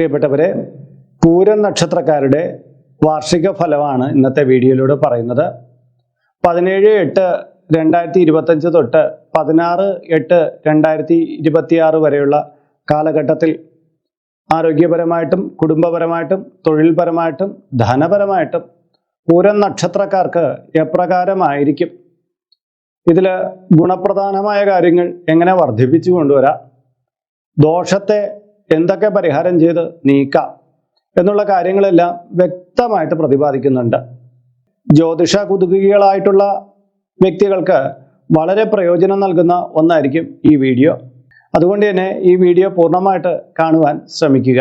പ്രിയപ്പെട്ടവരെ പൂരം നക്ഷത്രക്കാരുടെ വാർഷിക ഫലമാണ് ഇന്നത്തെ വീഡിയോയിലൂടെ പറയുന്നത്. പതിനേഴ് എട്ട് രണ്ടായിരത്തി ഇരുപത്തഞ്ച് തൊട്ട് പതിനാറ് എട്ട് രണ്ടായിരത്തി ഇരുപത്തിയാറ് വരെയുള്ള കാലഘട്ടത്തിൽ ആരോഗ്യപരമായിട്ടും കുടുംബപരമായിട്ടും തൊഴിൽപരമായിട്ടും ധനപരമായിട്ടും പൂരം നക്ഷത്രക്കാർക്ക് എപ്രകാരമായിരിക്കും? ഇതിൽ ഗുണപ്രധാനമായ കാര്യങ്ങൾ എങ്ങനെ വർദ്ധിപ്പിച്ചു കൊണ്ടുവരാം? ദോഷത്തെ എന്തൊക്കെ പരിഹാരം ചെയ്ത് നീക്കാം എന്നുള്ള കാര്യങ്ങളെല്ലാം വ്യക്തമായിട്ട് പ്രതിപാദിക്കുന്നുണ്ട്. ജ്യോതിഷ കുതുകികളായിട്ടുള്ള വ്യക്തികൾക്ക് വളരെ പ്രയോജനം നൽകുന്ന ഒന്നായിരിക്കും ഈ വീഡിയോ. അതുകൊണ്ട് തന്നെ ഈ വീഡിയോ പൂർണമായിട്ട് കാണുവാൻ ശ്രമിക്കുക.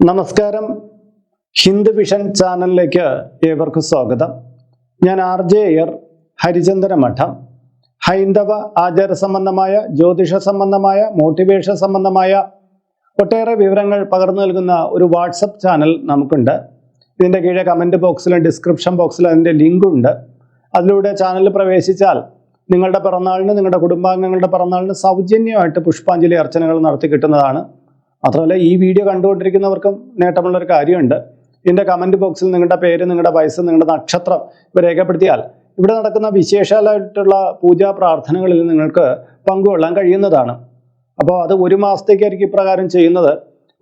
നമസ്കാരം. ഹിന്ദു വിഷൻ ചാനലിലേക്ക് ഏവർക്കും സ്വാഗതം. ഞാൻ ആർ ജെ അയ്യർ ഹരിചന്ദ്ര മഠം. ഹൈന്ദവ ആചാര സംബന്ധമായ ജ്യോതിഷ സംബന്ധമായ മോട്ടിവേഷൻ സംബന്ധമായ ഒട്ടേറെ വിവരങ്ങൾ പകർന്നു നൽകുന്ന ഒരു വാട്സപ്പ് ചാനൽ നമുക്കുണ്ട്. ഇതിന്റെ കീഴെ കമന്റ് ബോക്സിലും ഡിസ്ക്രിപ്ഷൻ ബോക്സിലും അതിന്റെ ലിങ്കുണ്ട്. അതിലൂടെ ചാനലിൽ പ്രവേശിച്ചാൽ നിങ്ങളുടെ പിറന്നാളിന് നിങ്ങളുടെ കുടുംബാംഗങ്ങളുടെ പിറന്നാളിന് സൗജന്യമായിട്ട് പുഷ്പാഞ്ജലി അർച്ചനകൾ നടത്തി കിട്ടുന്നതാണ്. മാത്രമല്ല ഈ വീഡിയോ കണ്ടുകൊണ്ടിരിക്കുന്നവർക്കും നേട്ടമുള്ളൊരു കാര്യമുണ്ട്. ഇതിന്റെ കമന്റ് ബോക്സിൽ നിങ്ങളുടെ പേര് നിങ്ങളുടെ വയസ്സ് നിങ്ങളുടെ നക്ഷത്രം ഇവ രേഖപ്പെടുത്തിയാൽ ഇവിടെ നടക്കുന്ന വിശേഷാലായിട്ടുള്ള പൂജാ പ്രാർത്ഥനകളിൽ നിങ്ങൾക്ക് പങ്കുകൊള്ളാൻ കഴിയുന്നതാണ്. അപ്പോൾ അത് ഒരു മാസത്തേക്കായിരിക്കും ഇപ്രകാരം ചെയ്യുന്നത്.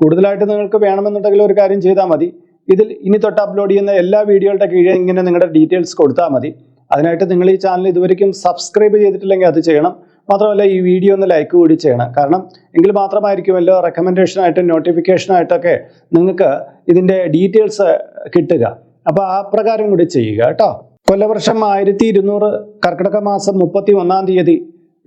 കൂടുതലായിട്ട് നിങ്ങൾക്ക് വേണമെന്നുണ്ടെങ്കിൽ ഒരു കാര്യം ചെയ്താൽ മതി. ഇതിൽ ഇനി തൊട്ട് അപ്ലോഡ് ചെയ്യുന്ന എല്ലാ വീഡിയോകളുടെ കീഴിൽ ഇങ്ങനെ നിങ്ങളുടെ ഡീറ്റെയിൽസ് കൊടുത്താൽ മതി. അതിനായിട്ട് നിങ്ങൾ ഈ ചാനൽ ഇതുവരെയും സബ്സ്ക്രൈബ് ചെയ്തിട്ടില്ലെങ്കിൽ അത് ചെയ്യണം. മാത്രമല്ല ഈ വീഡിയോ ഒന്ന് ലൈക്ക് കൂടി ചെയ്യണം. കാരണം എങ്കിൽ മാത്രമായിരിക്കുമല്ലോ റെക്കമെൻഡേഷനായിട്ടും നോട്ടിഫിക്കേഷനായിട്ടൊക്കെ നിങ്ങൾക്ക് ഇതിന്റെ ഡീറ്റെയിൽസ് കിട്ടുക. അപ്പോൾ ആ പ്രകാരം കൂടി ചെയ്യുക കേട്ടോ. കൊല്ലവർഷം ആയിരത്തി ഇരുന്നൂറ് കർക്കിടക മാസം മുപ്പത്തി ഒന്നാം തീയതി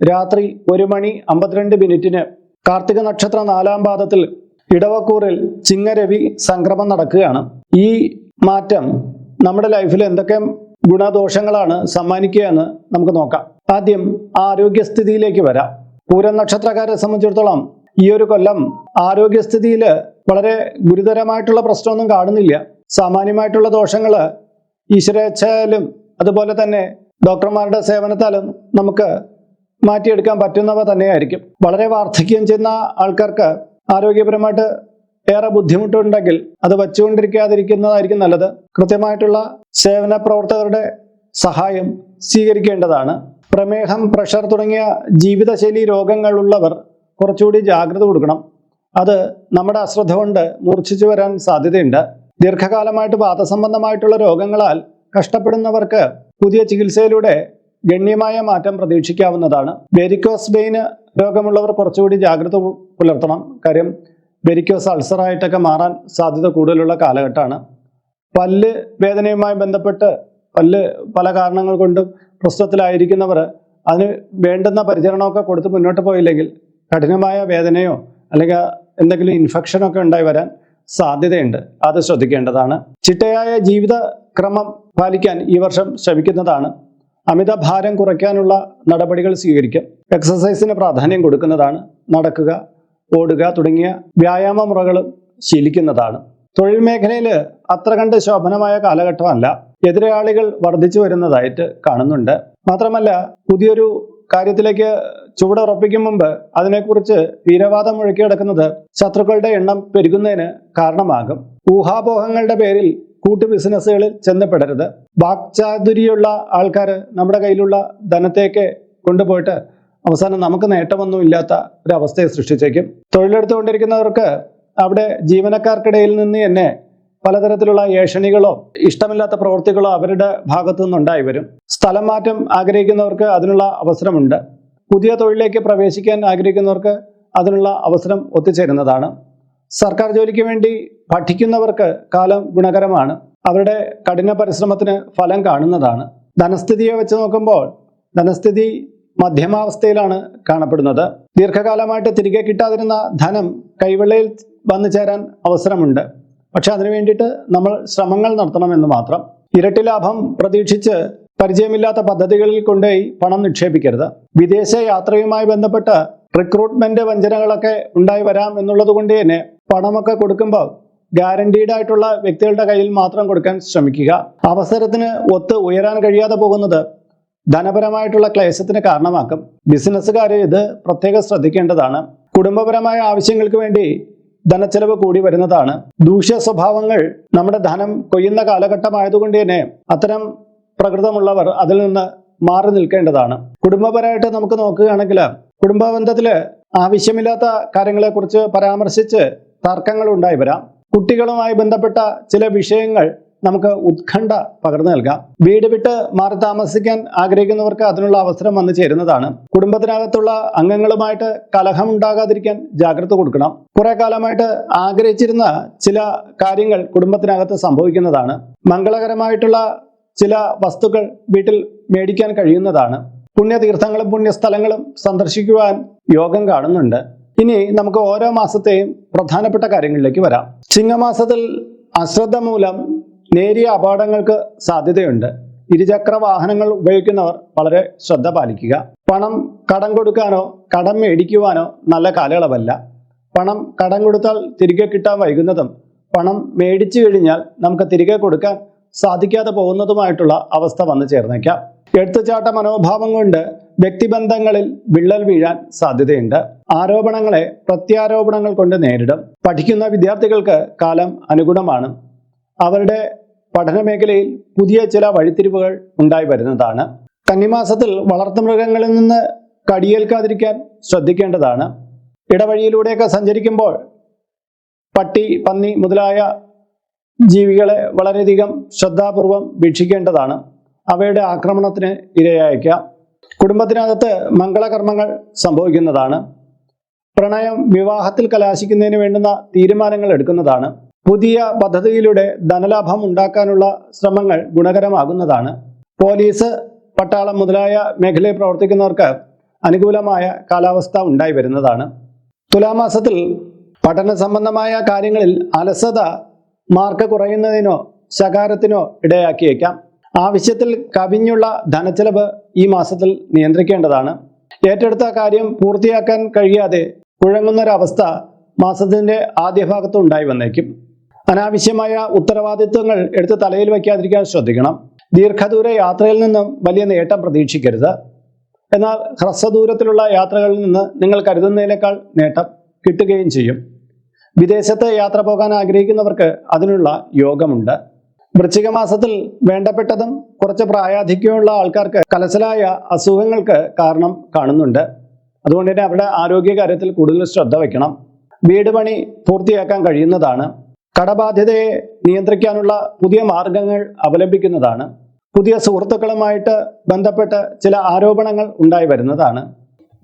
രാത്രി ഒരു മണി അമ്പത്തിരണ്ട് മിനിറ്റിന് കാർത്തിക നക്ഷത്ര നാലാം പാദത്തിൽ ഇടവക്കൂറിൽ ചിങ്ങരവി സംക്രമം നടക്കുകയാണ്. ഈ മാറ്റം നമ്മുടെ ലൈഫിൽ എന്തൊക്കെ ഗുണദോഷങ്ങളാണ് സമ്മാനിക്കുക എന്ന് നമുക്ക് നോക്കാം. ആദ്യം ആരോഗ്യസ്ഥിതിയിലേക്ക് വരാം. പൂരം നക്ഷത്രക്കാരെ സംബന്ധിച്ചിടത്തോളം ഈ ഒരു കൊല്ലം ആരോഗ്യസ്ഥിതിയിൽ വളരെ ഗുരുതരമായിട്ടുള്ള പ്രശ്നമൊന്നും കാണുന്നില്ല. സാമാന്യമായിട്ടുള്ള ദോഷങ്ങൾ ഈശ്വരേച്ഛയാലും അതുപോലെ തന്നെ ഡോക്ടർമാരുടെ സേവനത്താലും നമുക്ക് മാറ്റിയെടുക്കാൻ പറ്റുന്നവ തന്നെയായിരിക്കും. വളരെ വാർദ്ധക്യം ചെയ്യുന്ന ആൾക്കാർക്ക് ആരോഗ്യപരമായിട്ട് ഏറെ ബുദ്ധിമുട്ടുണ്ടെങ്കിൽ അത് വച്ചുകൊണ്ടിരിക്കാതിരിക്കുന്നതായിരിക്കും നല്ലത്. കൃത്യമായിട്ടുള്ള സേവന പ്രവർത്തകരുടെ സഹായം സ്വീകരിക്കേണ്ടതാണ്. പ്രമേഹം പ്രഷർ തുടങ്ങിയ ജീവിതശൈലി രോഗങ്ങളുള്ളവർ കുറച്ചുകൂടി ജാഗ്രത കൊടുക്കണം. അത് നമ്മുടെ അശ്രദ്ധ കൊണ്ട് മൂർച്ഛിച്ചു വരാൻ സാധ്യതയുണ്ട്. ദീർഘകാലമായിട്ട് വാദസംബന്ധമായിട്ടുള്ള രോഗങ്ങളാൽ കഷ്ടപ്പെടുന്നവർക്ക് പുതിയ ചികിത്സയിലൂടെ ഗണ്യമായ മാറ്റം പ്രതീക്ഷിക്കാവുന്നതാണ്. വെരിക്കോസ് വെയിന് രോഗമുള്ളവർ കുറച്ചുകൂടി ജാഗ്രത പുലർത്തണം. കാര്യം വെരിക്കോസ് അൾസറായിട്ടൊക്കെ മാറാൻ സാധ്യത കൂടുതലുള്ള കാലഘട്ടമാണ്. പല്ല് വേദനയുമായി ബന്ധപ്പെട്ട് പല്ല് പല കാരണങ്ങൾ കൊണ്ടും പ്രശ്നത്തിലായിരിക്കുന്നവർ അതിന് വേണ്ടുന്ന പരിചരണമൊക്കെ കൊടുത്ത് മുന്നോട്ട് പോയില്ലെങ്കിൽ കഠിനമായ വേദനയോ അല്ലെങ്കിൽ എന്തെങ്കിലും ഇൻഫെക്ഷനൊക്കെ ഉണ്ടായി വരാൻ സാധ്യതയുണ്ട്. അത് ശ്രദ്ധിക്കേണ്ടതാണ്. ചിട്ടയായ ജീവിതക്രമം പാലിക്കാൻ ഈ വർഷം ശ്രമിക്കുന്നതാണ്. അമിത ഭാരം കുറയ്ക്കാനുള്ള നടപടികൾ സ്വീകരിക്കും. എക്സസൈസിന് പ്രാധാന്യം കൊടുക്കുന്നതാണ്. നടക്കുക ഓടുക തുടങ്ങിയ വ്യായാമ മുറകളും ശീലിക്കുന്നതാണ്. തൊഴിൽ മേഖലയിൽ അത്ര കണ്ട് ശോഭനമായ കാലഘട്ടമല്ല. എതിരാളികൾ വർദ്ധിച്ചു വരുന്നതായിട്ട് കാണുന്നുണ്ട്. മാത്രമല്ല പുതിയൊരു കാര്യത്തിലേക്ക് ചുവടുറപ്പിക്കും മുമ്പ് അതിനെക്കുറിച്ച് വീരവാദം മുഴക്കിയെടുക്കുന്നത് ശത്രുക്കളുടെ എണ്ണം പെരുകുന്നതിന് കാരണമാകും. ഊഹാപോഹങ്ങളുടെ പേരിൽ കൂട്ടു ബിസിനസ്സുകളിൽ ചെന്നപ്പെടരുത്. വാക്ചാതുരിയുള്ള ആൾക്കാർ നമ്മുടെ കയ്യിലുള്ള ധനത്തേക്ക് കൊണ്ടുപോയിട്ട് അവസാനം നമുക്ക് നേട്ടമൊന്നും ഇല്ലാത്ത ഒരവസ്ഥയെ സൃഷ്ടിച്ചേക്കും. തൊഴിലെടുത്തുകൊണ്ടിരിക്കുന്നവർക്ക് അവിടെ ജീവനക്കാർക്കിടയിൽ നിന്ന് തന്നെ പലതരത്തിലുള്ള ഏഷണികളോ ഇഷ്ടമില്ലാത്ത പ്രവൃത്തികളോ അവരുടെ ഭാഗത്തു നിന്നുണ്ടായി വരും. സ്ഥലം മാറ്റം ആഗ്രഹിക്കുന്നവർക്ക് അതിനുള്ള അവസരമുണ്ട്. പുതിയ തൊഴിലിലേക്ക് പ്രവേശിക്കാൻ ആഗ്രഹിക്കുന്നവർക്ക് അതിനുള്ള അവസരം ഒത്തുചേരുന്നതാണ്. സർക്കാർ ജോലിക്ക് വേണ്ടി പഠിക്കുന്നവർക്ക് കാലം ഗുണകരമാണ്. അവരുടെ കഠിന പരിശ്രമത്തിന് ഫലം കാണുന്നതാണ്. ധനസ്ഥിതിയെ വെച്ച് നോക്കുമ്പോൾ ധനസ്ഥിതി മധ്യമാവസ്ഥയിലാണ് കാണപ്പെടുന്നത്. ദീർഘകാലമായിട്ട് തിരികെ കിട്ടാതിരുന്ന ധനം കൈവെള്ളയിൽ വന്നു ചേരാൻ അവസരമുണ്ട്. പക്ഷെ അതിനു വേണ്ടിയിട്ട് നമ്മൾ ശ്രമങ്ങൾ നടത്തണമെന്ന് മാത്രം ഇരട്ടി ലാഭം പ്രതീക്ഷിച്ച് പരിചയമില്ലാത്ത പദ്ധതികളിൽ കൊണ്ടുപോയി പണം നിക്ഷേപിക്കരുത്. വിദേശ യാത്രയുമായി ബന്ധപ്പെട്ട് റിക്രൂട്ട്മെന്റ് വഞ്ചനകളൊക്കെ ഉണ്ടായി വരാം എന്നുള്ളത് കൊണ്ട് തന്നെ പണമൊക്കെ കൊടുക്കുമ്പോൾ ഗ്യാരണ്ടീഡ് ആയിട്ടുള്ള വ്യക്തികളുടെ കയ്യിൽ മാത്രം കൊടുക്കാൻ ശ്രമിക്കുക. അവസരത്തിന് ഒത്ത് ഉയരാൻ കഴിയാതെ പോകുന്നത് ധനപരമായിട്ടുള്ള ക്ലേശത്തിന് കാരണമാക്കും. ബിസിനസ്സുകാർ ഇത് പ്രത്യേകം ശ്രദ്ധിക്കേണ്ടതാണ്. കുടുംബപരമായ ആവശ്യങ്ങൾക്ക് വേണ്ടി ധനച്ചെലവ് കൂടി വരുന്നതാണ്. ദൂഷ്യ സ്വഭാവങ്ങൾ നമ്മുടെ ധനം കൊയ്യുന്ന കാലഘട്ടമായതുകൊണ്ട് തന്നെ അത്തരം പ്രകൃതമുള്ളവർ അതിൽ നിന്ന് മാറി നിൽക്കേണ്ടതാണ്. കുടുംബപരമായിട്ട് നമുക്ക് നോക്കുകയാണെങ്കിൽ കുടുംബ ബന്ധത്തിൽ ആവശ്യമില്ലാത്ത കാര്യങ്ങളെക്കുറിച്ച് പരാമർശിച്ച് തർക്കങ്ങൾ ഉണ്ടായി വരാം. കുട്ടികളുമായി ബന്ധപ്പെട്ട ചില വിഷയങ്ങൾ നമുക്ക് ഉത്കണ്ഠ പകർന്നു നൽകാം. വീട് വിട്ട് മാറി താമസിക്കാൻ ആഗ്രഹിക്കുന്നവർക്ക് അതിനുള്ള അവസരം വന്നു ചേരുന്നതാണ്. കുടുംബത്തിനകത്തുള്ള അംഗങ്ങളുമായിട്ട് കലഹം ഉണ്ടാകാതിരിക്കാൻ ജാഗ്രത കൊടുക്കണം. കുറെ കാലമായിട്ട് ആഗ്രഹിച്ചിരുന്ന ചില കാര്യങ്ങൾ കുടുംബത്തിനകത്ത് സംഭവിക്കുന്നതാണ്. മംഗളകരമായിട്ടുള്ള ചില വസ്തുക്കൾ വീട്ടിൽ മേടിക്കാൻ കഴിയുന്നതാണ്. പുണ്യതീർത്ഥങ്ങളും പുണ്യസ്ഥലങ്ങളും സന്ദർശിക്കുവാൻ യോഗം കാണുന്നുണ്ട്. ഇനി നമുക്ക് ഓരോ മാസത്തെയും പ്രധാനപ്പെട്ട കാര്യങ്ങളിലേക്ക് വരാം. ചിങ്ങമാസത്തിൽ അശ്രദ്ധ മൂലം നേരിയ അപകടങ്ങൾക്ക് സാധ്യതയുണ്ട്. ഇരുചക്ര വാഹനങ്ങൾ ഉപയോഗിക്കുന്നവർ വളരെ ശ്രദ്ധ പാലിക്കുക. പണം കടം കൊടുക്കാനോ കടം മേടിക്കുവാനോ നല്ല കാലയളവല്ല. പണം കടം കൊടുത്താൽ തിരികെ കിട്ടാൻ വൈകുന്നതും പണം മേടിച്ചു കഴിഞ്ഞാൽ നമുക്ക് തിരികെ കൊടുക്കാൻ സാധിക്കാതെ പോകുന്നതുമായിട്ടുള്ള അവസ്ഥ വന്നു ചേർന്നേക്കാം. എടുത്തുചാട്ട മനോഭാവം കൊണ്ട് വ്യക്തിബന്ധങ്ങളിൽ വിള്ളൽ വീഴാൻ സാധ്യതയുണ്ട്. ആരോപണങ്ങളെ പ്രത്യാരോപണങ്ങൾ കൊണ്ട് നേരിടും. പഠിക്കുന്ന വിദ്യാർത്ഥികൾക്ക് കാലം അനുഗുണമാണ്. അവരുടെ പഠന മേഖലയിൽ പുതിയ ചില വഴിത്തിരിവുകൾ ഉണ്ടായി വരുന്നതാണ്. കന്നിമാസത്തിൽ വളർത്തുമൃഗങ്ങളിൽ നിന്ന് കടിയേൽക്കാതിരിക്കാൻ ശ്രദ്ധിക്കേണ്ടതാണ്. ഇടവഴിയിലൂടെയൊക്കെ സഞ്ചരിക്കുമ്പോൾ പട്ടി പന്നി മുതലായ ജീവികളെ വളരെയധികം ശ്രദ്ധാപൂർവം വീക്ഷിക്കേണ്ടതാണ്. അവയുടെ ആക്രമണത്തിന് ഇരയായേക്കാം. കുടുംബത്തിനകത്ത് മംഗളകർമ്മങ്ങൾ സംഭവിക്കുന്നതാണ്. പ്രണയം വിവാഹത്തിൽ കലാശിക്കുന്നതിന് വേണ്ടുന്ന തീരുമാനങ്ങൾ എടുക്കുന്നതാണ്. പുതിയ പദ്ധതിയിലൂടെ ധനലാഭം ഉണ്ടാക്കാനുള്ള ശ്രമങ്ങൾ ഗുണകരമാകുന്നതാണ്. പോലീസ് പട്ടാളം മുതലായ മേഖലയിൽ പ്രവർത്തിക്കുന്നവർക്ക് അനുകൂലമായ കാലാവസ്ഥ ഉണ്ടായി വരുന്നതാണ്. തുലാമാസത്തിൽ പഠന സംബന്ധമായ കാര്യങ്ങളിൽ അലസത മാർക്ക് കുറയുന്നതിനോ ശകാരത്തിനോ ഇടയാക്കിയേക്കാം. ആവശ്യത്തിൽ കവിഞ്ഞുള്ള ധനച്ചെലവ് ഈ മാസത്തിൽ നിയന്ത്രിക്കേണ്ടതാണ്. ഏറ്റെടുത്ത കാര്യം പൂർത്തിയാക്കാൻ കഴിയാതെ കുഴങ്ങുന്നൊരവസ്ഥ മാസത്തിന്റെ ആദ്യ ഭാഗത്ത് ഉണ്ടായി വന്നേക്കും. അനാവശ്യമായ ഉത്തരവാദിത്വങ്ങൾ എടുത്ത് തലയിൽ വയ്ക്കാതിരിക്കാൻ ശ്രദ്ധിക്കണം. ദീർഘദൂര യാത്രയിൽ നിന്നും വലിയ നേട്ടം പ്രതീക്ഷിക്കരുത്. എന്നാൽ ഹ്രസ്വദൂരത്തിലുള്ള യാത്രകളിൽ നിന്ന് നിങ്ങൾ കരുതുന്നതിനേക്കാൾ നേട്ടം കിട്ടുകയും ചെയ്യും. വിദേശത്ത് യാത്ര പോകാൻ ആഗ്രഹിക്കുന്നവർക്ക് അതിനുള്ള യോഗമുണ്ട്. വൃശ്ചിക മാസത്തിൽ വേണ്ടപ്പെട്ടതും കുറച്ച് പ്രായാധിക്യമുള്ള ആൾക്കാർക്ക് കലശലായ അസുഖങ്ങൾക്ക് കാരണം കാണുന്നുണ്ട്. അതുകൊണ്ട് തന്നെ അവരുടെ ആരോഗ്യകാര്യത്തിൽ കൂടുതൽ ശ്രദ്ധ വയ്ക്കണം. വീട് പണി പൂർത്തിയാക്കാൻ കഴിയുന്നതാണ്. കടബാധ്യതയെ നിയന്ത്രിക്കാനുള്ള പുതിയ മാർഗങ്ങൾ അവലംബിക്കുന്നതാണ്. പുതിയ സുഹൃത്തുക്കളുമായിട്ട് ബന്ധപ്പെട്ട് ചില ആരോപണങ്ങൾ ഉണ്ടായി വരുന്നതാണ്.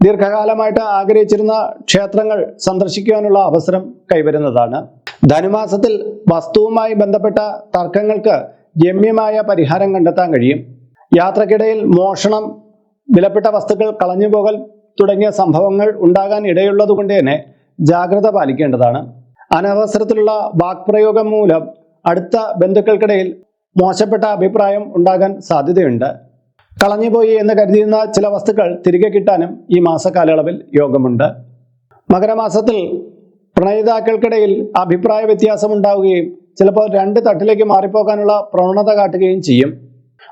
ദീർഘകാലമായിട്ട് ആഗ്രഹിച്ചിരുന്ന ക്ഷേത്രങ്ങൾ സന്ദർശിക്കുവാനുള്ള അവസരം കൈവരുന്നതാണ്. ധനുമാസത്തിൽ വസ്തുവുമായി ബന്ധപ്പെട്ട തർക്കങ്ങൾക്ക് ഗമ്യമായ പരിഹാരം കണ്ടെത്താൻ കഴിയും. യാത്രക്കിടയിൽ മോഷണം വിലപ്പെട്ട വസ്തുക്കൾ കളഞ്ഞുപോകൽ തുടങ്ങിയ സംഭവങ്ങൾ ഉണ്ടാകാൻ ഇടയുള്ളത് കൊണ്ട് തന്നെ ജാഗ്രത പാലിക്കേണ്ടതാണ്. അനവസരത്തിലുള്ള വാക്പ്രയോഗം മൂലം അടുത്ത ബന്ധുക്കൾക്കിടയിൽ മോശപ്പെട്ട അഭിപ്രായം ഉണ്ടാകാൻ സാധ്യതയുണ്ട്. കളഞ്ഞുപോയി എന്ന് കരുതിയിരുന്ന ചില വസ്തുക്കൾ തിരികെ കിട്ടാനും ഈ മാസകാലയളവിൽ യോഗമുണ്ട്. മകരമാസത്തിൽ പ്രണയിതാക്കൾക്കിടയിൽ അഭിപ്രായ വ്യത്യാസം ഉണ്ടാവുകയും ചിലപ്പോൾ രണ്ട് തട്ടിലേക്ക് മാറിപ്പോകാനുള്ള പ്രവണത കാട്ടുകയും ചെയ്യും.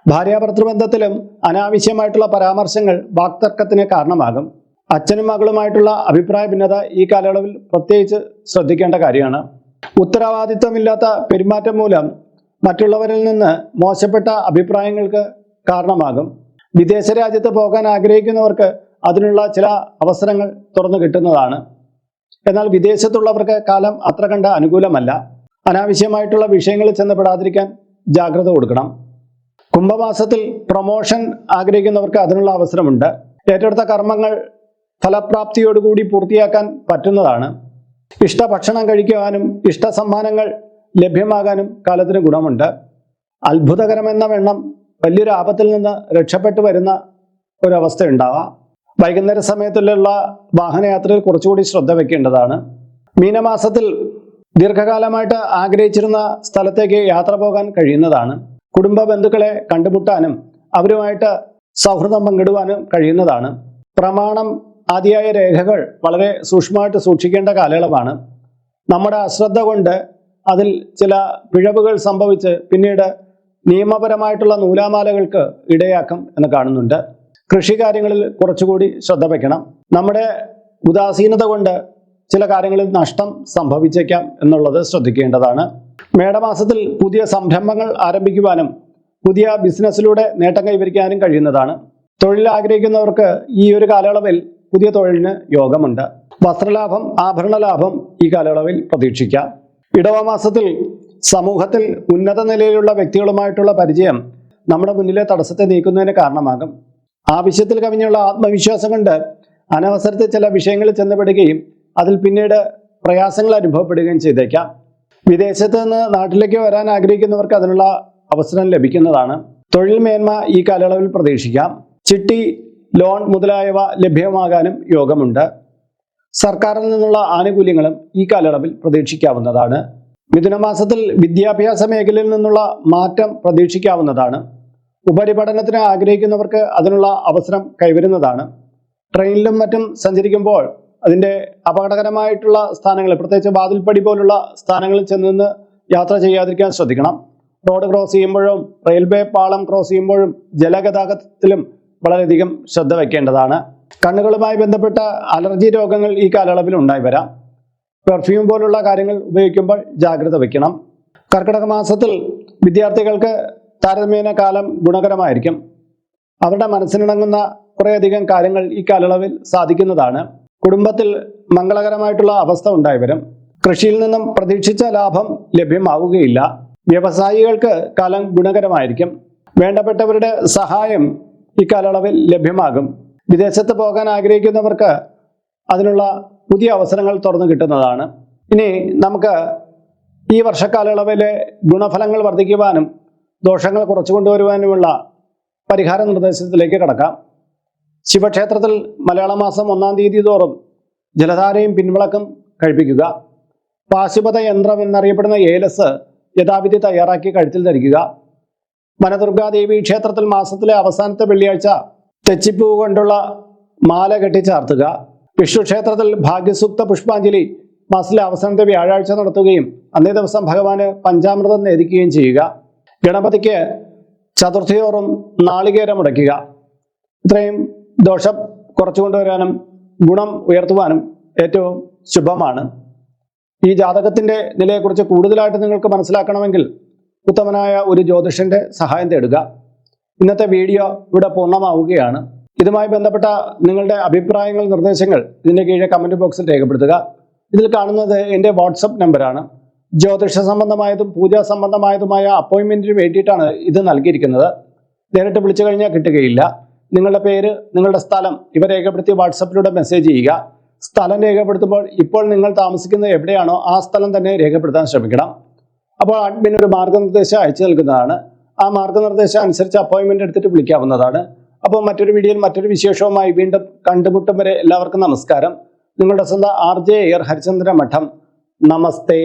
ഭാര്യാഭർത്തൃബന്ധത്തിലും അനാവശ്യമായിട്ടുള്ള പരാമർശങ്ങൾ വാക്തർക്കത്തിന് കാരണമാകും. അച്ഛനും മകളുമായിട്ടുള്ള അഭിപ്രായ ഭിന്നത ഈ കാലയളവിൽ പ്രത്യേകിച്ച് ശ്രദ്ധിക്കേണ്ട കാര്യമാണ്. ഉത്തരവാദിത്വമില്ലാത്ത പെരുമാറ്റം മൂലം മറ്റുള്ളവരിൽ നിന്ന് മോശപ്പെട്ട അഭിപ്രായങ്ങൾക്ക് കാരണമാകും. വിദേശ രാജ്യത്ത് പോകാൻ ആഗ്രഹിക്കുന്നവർക്ക് അതിനുള്ള ചില അവസരങ്ങൾ തുറന്നു കിട്ടുന്നതാണ്. എന്നാൽ വിദേശത്തുള്ളവർക്ക് കാലം അത്ര കണ്ട അനുകൂലമല്ല. അനാവശ്യമായിട്ടുള്ള വിഷയങ്ങളിൽ ചെന്നപ്പെടാതിരിക്കാൻ ജാഗ്രത കൊടുക്കണം. കുംഭമാസത്തിൽ പ്രൊമോഷൻ ആഗ്രഹിക്കുന്നവർക്ക് അതിനുള്ള അവസരമുണ്ട്. ഏറ്റെടുത്ത കർമ്മങ്ങൾ ഫലപ്രാപ്തിയോടുകൂടി പൂർത്തിയാക്കാൻ പറ്റുന്നതാണ്. ഇഷ്ട ഭക്ഷണം കഴിക്കുവാനും ഇഷ്ട സമ്മാനങ്ങൾ ലഭ്യമാകാനും കാലത്തിന് ഗുണമുണ്ട്. അത്ഭുതകരമെന്ന വെണ്ണം വലിയൊരു ആപത്തിൽ നിന്ന് രക്ഷപ്പെട്ടു വരുന്ന ഒരവസ്ഥ ഉണ്ടാവാം. വൈകുന്നേര സമയത്തിലുള്ള വാഹനയാത്രയിൽ കുറച്ചുകൂടി ശ്രദ്ധ വെക്കേണ്ടതാണ്. മീനമാസത്തിൽ ദീർഘകാലമായിട്ട് ആഗ്രഹിച്ചിരുന്ന സ്ഥലത്തേക്ക് യാത്ര പോകാൻ കഴിയുന്നതാണ്. കുടുംബ ബന്ധുക്കളെ കണ്ടുമുട്ടാനും അവരുമായിട്ട് സൗഹൃദം പങ്കിടുവാനും കഴിയുന്നതാണ്. പ്രമാണം ആദിയായ രേഖകൾ വളരെ സൂക്ഷ്മമായിട്ട് സൂക്ഷിക്കേണ്ട കാലയളവാണ്. നമ്മുടെ അശ്രദ്ധ കൊണ്ട് അതിൽ ചില പിഴവുകൾ സംഭവിച്ച് പിന്നീട് നിയമപരമായിട്ടുള്ള നൂലാമാലകൾക്ക് ഇടയാക്കും എന്ന് കാണുന്നുണ്ട്. കൃഷി കാര്യങ്ങളിൽ കുറച്ചുകൂടി ശ്രദ്ധ വയ്ക്കണം നമ്മുടെ ഉദാസീനത കൊണ്ട് ചില കാര്യങ്ങളിൽ നഷ്ടം സംഭവിച്ചേക്കാം എന്നുള്ളത് ശ്രദ്ധിക്കേണ്ടതാണ്. മേടമാസത്തിൽ പുതിയ സംരംഭങ്ങൾ ആരംഭിക്കുവാനും പുതിയ ബിസിനസ്സിലൂടെ നേട്ടം കൈവരിക്കാനും കഴിയുന്നതാണ്. തൊഴിൽ ആഗ്രഹിക്കുന്നവർക്ക് ഈ ഒരു കാലയളവിൽ പുതിയ തൊഴിലിന് യോഗമുണ്ട്. വസ്ത്രലാഭം ആഭരണ ലാഭം ഈ കാലയളവിൽ പ്രതീക്ഷിക്കാം. ഇടവമാസത്തിൽ സമൂഹത്തിൽ ഉന്നത നിലയിലുള്ള വ്യക്തികളുമായിട്ടുള്ള പരിചയം നമ്മുടെ മുന്നിലെ തടസ്സത്തെ നീക്കുന്നതിന് കാരണമാകും. ആവശ്യത്തിൽ കവിഞ്ഞുള്ള ആത്മവിശ്വാസം കൊണ്ട് അനവസരത്തിൽ ചില വിഷയങ്ങളിൽ ചെന്നപ്പെടുകയും അതിൽ പിന്നീട് പ്രയാസങ്ങൾ അനുഭവപ്പെടുകയും ചെയ്തേക്കാം. വിദേശത്ത് നിന്ന് നാട്ടിലേക്ക് വരാൻ ആഗ്രഹിക്കുന്നവർക്ക് അതിനുള്ള അവസരം ലഭിക്കുന്നതാണ്. തൊഴിൽ മേന്മ ഈ കാലയളവിൽ പ്രതീക്ഷിക്കാം. ചിട്ടി ലോൺ മുതലായവ ലഭ്യമാകാനും യോഗമുണ്ട്. സർക്കാരിൽ നിന്നുള്ള ആനുകൂല്യങ്ങളും ഈ കാലയളവിൽ പ്രതീക്ഷിക്കാവുന്നതാണ്. മിഥുനമാസത്തിൽ വിദ്യാഭ്യാസ മേഖലയിൽ നിന്നുള്ള മാറ്റം പ്രതീക്ഷിക്കാവുന്നതാണ്. ഉപരിപഠനത്തിന് ആഗ്രഹിക്കുന്നവർക്ക് അതിനുള്ള അവസരം കൈവരുന്നതാണ്. ട്രെയിനിലും മറ്റും സഞ്ചരിക്കുമ്പോൾ അതിന്റെ അപകടകരമായിട്ടുള്ള സ്ഥാനങ്ങളിൽ പ്രത്യേകിച്ച് വാതിൽപ്പടി പോലുള്ള സ്ഥാനങ്ങളിൽ ചെന്ന് യാത്ര ചെയ്യാതിരിക്കാൻ ശ്രദ്ധിക്കണം. റോഡ് ക്രോസ് ചെയ്യുമ്പോഴും റെയിൽവേ പാളം ക്രോസ് ചെയ്യുമ്പോഴും ജലഗതാഗതത്തിലും വളരെയധികം ശ്രദ്ധ വയ്ക്കേണ്ടതാണ് കണ്ണുകളുമായി ബന്ധപ്പെട്ട അലർജി രോഗങ്ങൾ ഈ കാലയളവിൽ ഉണ്ടായി വരാം. പെർഫ്യൂം പോലുള്ള കാര്യങ്ങൾ ഉപയോഗിക്കുമ്പോൾ ജാഗ്രത വയ്ക്കണം കർക്കിടക മാസത്തിൽ വിദ്യാർത്ഥികൾക്ക് താരതമ്യേന കാലം ഗുണകരമായിരിക്കും. അവരുടെ മനസ്സിനിണങ്ങുന്ന കുറേയധികം കാര്യങ്ങൾ ഈ കാലയളവിൽ സാധിക്കുന്നതാണ്. കുടുംബത്തിൽ മംഗളകരമായിട്ടുള്ള അവസ്ഥ ഉണ്ടായി വരും. കൃഷിയിൽ നിന്നും പ്രതീക്ഷിച്ച ലാഭം ലഭ്യമാവുകയില്ല. വ്യവസായികൾക്ക് കാലം ഗുണകരമായിരിക്കും. വേണ്ടപ്പെട്ടവരുടെ സഹായം ഈ കാലയളവിൽ ലഭ്യമാകും. വിദേശത്ത് പോകാൻ ആഗ്രഹിക്കുന്നവർക്ക് അതിനുള്ള പുതിയ അവസരങ്ങൾ തുറന്നു കിട്ടുന്നതാണ്. ഇനി നമുക്ക് ഈ വർഷക്കാലയളവിലെ ഗുണഫലങ്ങൾ വർദ്ധിക്കുവാനും ദോഷങ്ങൾ കുറച്ചു കൊണ്ടുവരുവാനുമുള്ള പരിഹാര നിർദ്ദേശത്തിലേക്ക് കടക്കാം. ശിവക്ഷേത്രത്തിൽ മലയാള മാസം ഒന്നാം തീയതി തോറും ജലധാരയും പിൻവിളക്കും കഴിപ്പിക്കുക. പാശുപത യന്ത്രം എന്നറിയപ്പെടുന്ന ഏലസ് യഥാവിധി തയ്യാറാക്കി കഴുത്തിൽ ധരിക്കുക. വനദുർഗാദേവി ക്ഷേത്രത്തിൽ മാസത്തിലെ അവസാനത്തെ വെള്ളിയാഴ്ച തെച്ചിപ്പൂ കൊണ്ടുള്ള മാല കെട്ടിച്ചാർത്തുക വിഷ്ണു ക്ഷേത്രത്തിൽ ഭാഗ്യസൂക്ത പുഷ്പാഞ്ജലി മാസത്തിലെ അവസാനത്തെ വ്യാഴാഴ്ച നടത്തുകയും അന്നേ ദിവസം ഭഗവാന് പഞ്ചാമൃതം നേദിക്കുകയും ചെയ്യുക. ഗണപതിക്ക് ചതുർത്ഥിയോറും നാളികേരം മുടയ്ക്കുക ഇത്രയും ദോഷം കുറച്ചു കൊണ്ടുവരാനും ഗുണം ഉയർത്തുവാനും ഏറ്റവും ശുഭമാണ്. ഈ ജാതകത്തിന്റെ നിലയെക്കുറിച്ച് കൂടുതലായിട്ട് നിങ്ങൾക്ക് മനസ്സിലാക്കണമെങ്കിൽ ഉത്തമനായ ഒരു ജ്യോതിഷന്റെ സഹായം തേടുക. ഇന്നത്തെ വീഡിയോ ഇവിടെ പൂർണമാവുകയാണ്. ഇതുമായി ബന്ധപ്പെട്ട നിങ്ങളുടെ അഭിപ്രായങ്ങൾ നിർദ്ദേശങ്ങൾ ഇതിന്റെ കീഴെ കമന്റ് ബോക്സിൽ രേഖപ്പെടുത്തുക. ഇതിൽ കാണുന്നത് എന്റെ വാട്സപ്പ് നമ്പറാണ്. ജ്യോതിഷ സംബന്ധമായതും പൂജാ സംബന്ധമായതുമായ അപ്പോയിൻമെന്റിന് വേണ്ടിയിട്ടാണ് ഇത് നൽകിയിരിക്കുന്നത്. നേരിട്ട് വിളിച്ചു കഴിഞ്ഞാൽ കിട്ടുകയില്ല. നിങ്ങളുടെ പേര് നിങ്ങളുടെ സ്ഥലം ഇവ രേഖപ്പെടുത്തി വാട്സപ്പിലൂടെ മെസ്സേജ് ചെയ്യുക. സ്ഥലം രേഖപ്പെടുത്തുമ്പോൾ ഇപ്പോൾ നിങ്ങൾ താമസിക്കുന്നത് എവിടെയാണോ ആ സ്ഥലം തന്നെ രേഖപ്പെടുത്താൻ ശ്രമിക്കണം. അപ്പോൾ അഡ്മിൻ ഒരു മാർഗനിർദ്ദേശം അയച്ചു നൽകുന്നതാണ്. ആ മാർഗനിർദ്ദേശം അനുസരിച്ച് അപ്പോയിൻമെന്റ് എടുത്തിട്ട് വിളിക്കാവുന്നതാണ്. അപ്പോൾ മറ്റൊരു വീഡിയോയിൽ മറ്റൊരു വിശേഷവുമായി വീണ്ടും കണ്ടുമുട്ടും വരെ എല്ലാവർക്കും നമസ്കാരം. നിങ്ങളുടെ സ്വന്തം ആർ ജെ എയർ ഹരിചന്ദ്ര മഠം നമസ്തേ.